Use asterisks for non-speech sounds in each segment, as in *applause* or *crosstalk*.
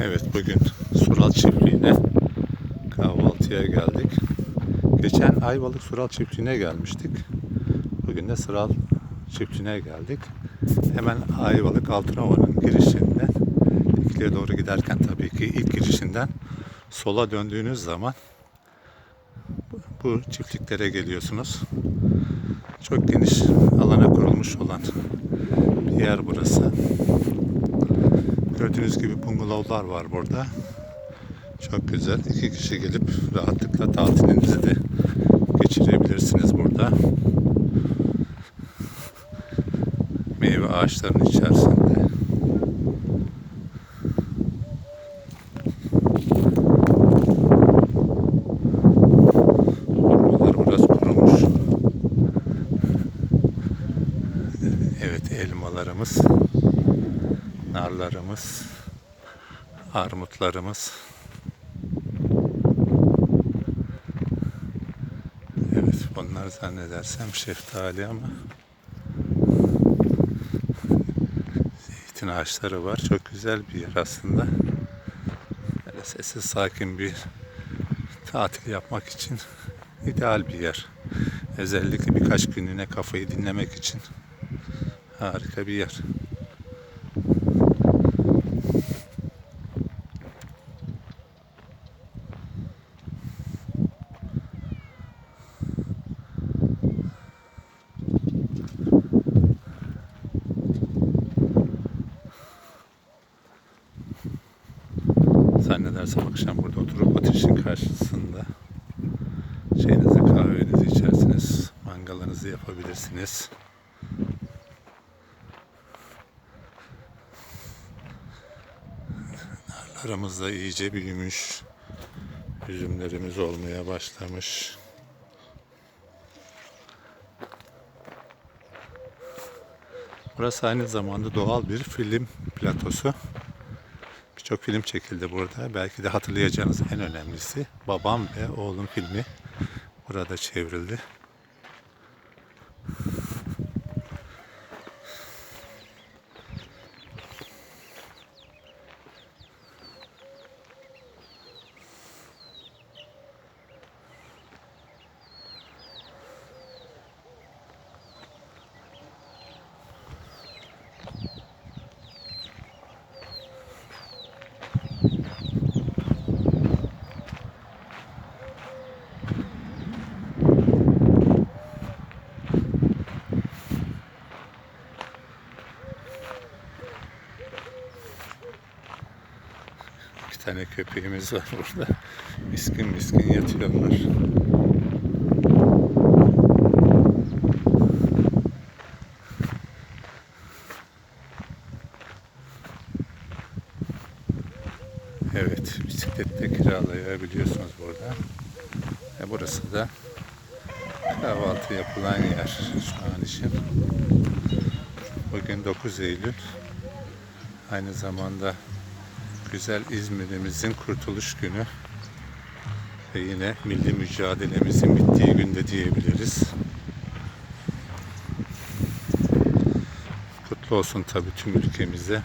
Evet bugün Sural Çiftliği'ne kahvaltıya geldik. Geçen Ayvalık Sural Çiftliği'ne gelmiştik. Bugün de Sural Çiftliği'ne geldik. Hemen Ayvalık Altınova'nın girişinden Dikili'ye doğru giderken tabii ki ilk girişinden sola döndüğünüz zaman bu çiftliklere geliyorsunuz. Çok geniş alana kurulmuş olan bir yer burası. Gördüğünüz gibi bungalovlar var burada. Çok güzel. İki kişi gelip rahatlıkla tatilinizi de geçirebilirsiniz burada. Meyve ağaçlarının içerisinde. Hurmalar biraz kurumuş. Evet elmalarımız, narlarımız, armutlarımız. Evet bunlar zannedersem şeftali ama zeytin ağaçları var. Çok güzel bir yer aslında. Böyle sessiz sakin bir tatil yapmak için ideal bir yer. Özellikle birkaç günlüğüne kafayı dinlemek için harika bir yer. Zannedersem akşam burada oturup ateşin karşısında çayınızı kahvenizi içersiniz, mangalınızı yapabilirsiniz. Narlarımız da iyice büyümüş. Üzümlerimiz olmaya başlamış. Burası aynı zamanda doğal bir film platosu. Birçok film çekildi burada. Belki de hatırlayacağınız en önemlisi Babam ve Oğlum filmi burada çevrildi. Tane köpeğimiz var burada. Miskin miskin yatıyorlar. Evet, bisiklette kiralayabiliyorsunuz burada. E burası da kahvaltı yapılan yer şu an için. Bugün 9 Eylül. Aynı zamanda güzel İzmir'imizin kurtuluş günü ve yine milli mücadelemizin bittiği günde diyebiliriz. Kutlu olsun tabii tüm ülkemize.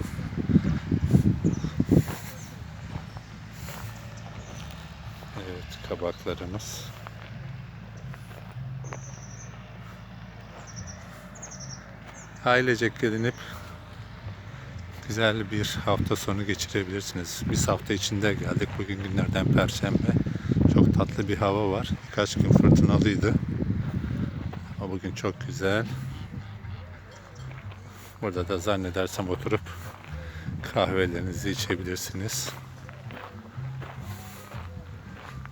Evet kabaklarımız. Ailecek gelinip güzel bir hafta sonu geçirebilirsiniz. Biz hafta içinde geldik. Bugün günlerden perşembe. Çok tatlı bir hava var. Birkaç gün fırtınalıydı. Ama bugün çok güzel. Burada da zannedersem oturup kahvelerinizi içebilirsiniz.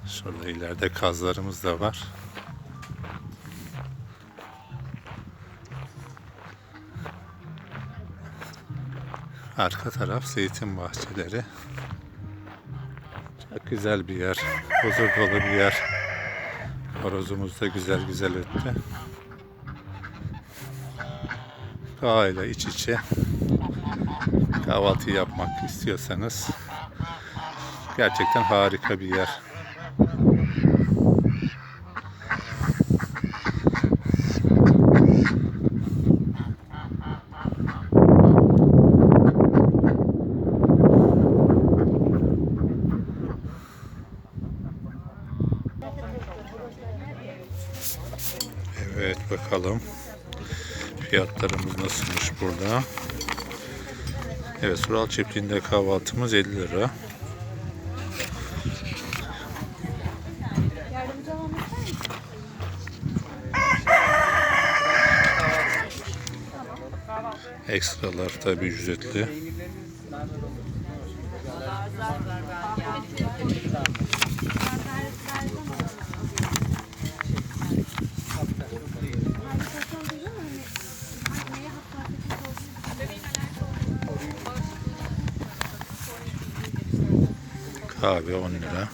Şurada ileride kazlarımız da var. Arka taraf zeytin bahçeleri. Çok güzel bir yer. Huzur dolu bir yer. Horozumuz da güzel güzel öttü. Doğayla iç içe kahvaltı yapmak istiyorsanız gerçekten harika bir yer. Bakalım. Fiyatlarımız nasılmış burada. Evet Sural çiftliğinde kahvaltımız 50 lira. Ekstralar tabi ücretli. Kahve 10 lira.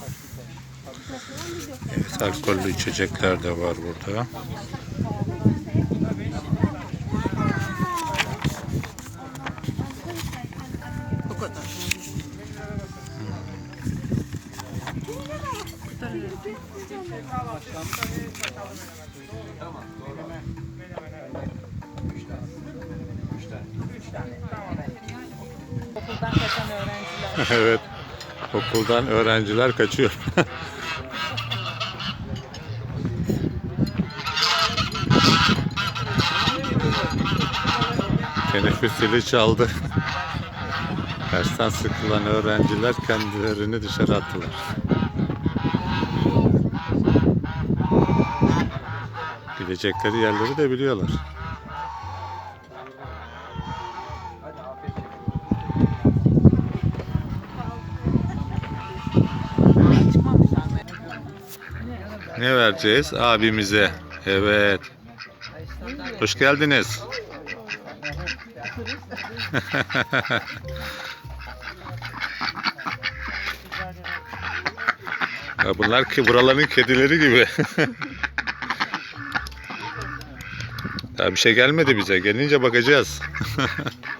Evet alkollü içecekler de var burada. *laughs* Evet okuldan öğrenciler kaçıyor. *laughs* Teneffüs zili çaldı. Dersten sıkılan öğrenciler kendilerini dışarı attılar. Gidecekleri yerleri de biliyorlar. Ne vereceğiz abimize? Evet. Hoş geldiniz. *laughs* ya bunlar ki buraların kedileri gibi. *laughs* Daha bir şey gelmedi bize. Gelince bakacağız. *laughs*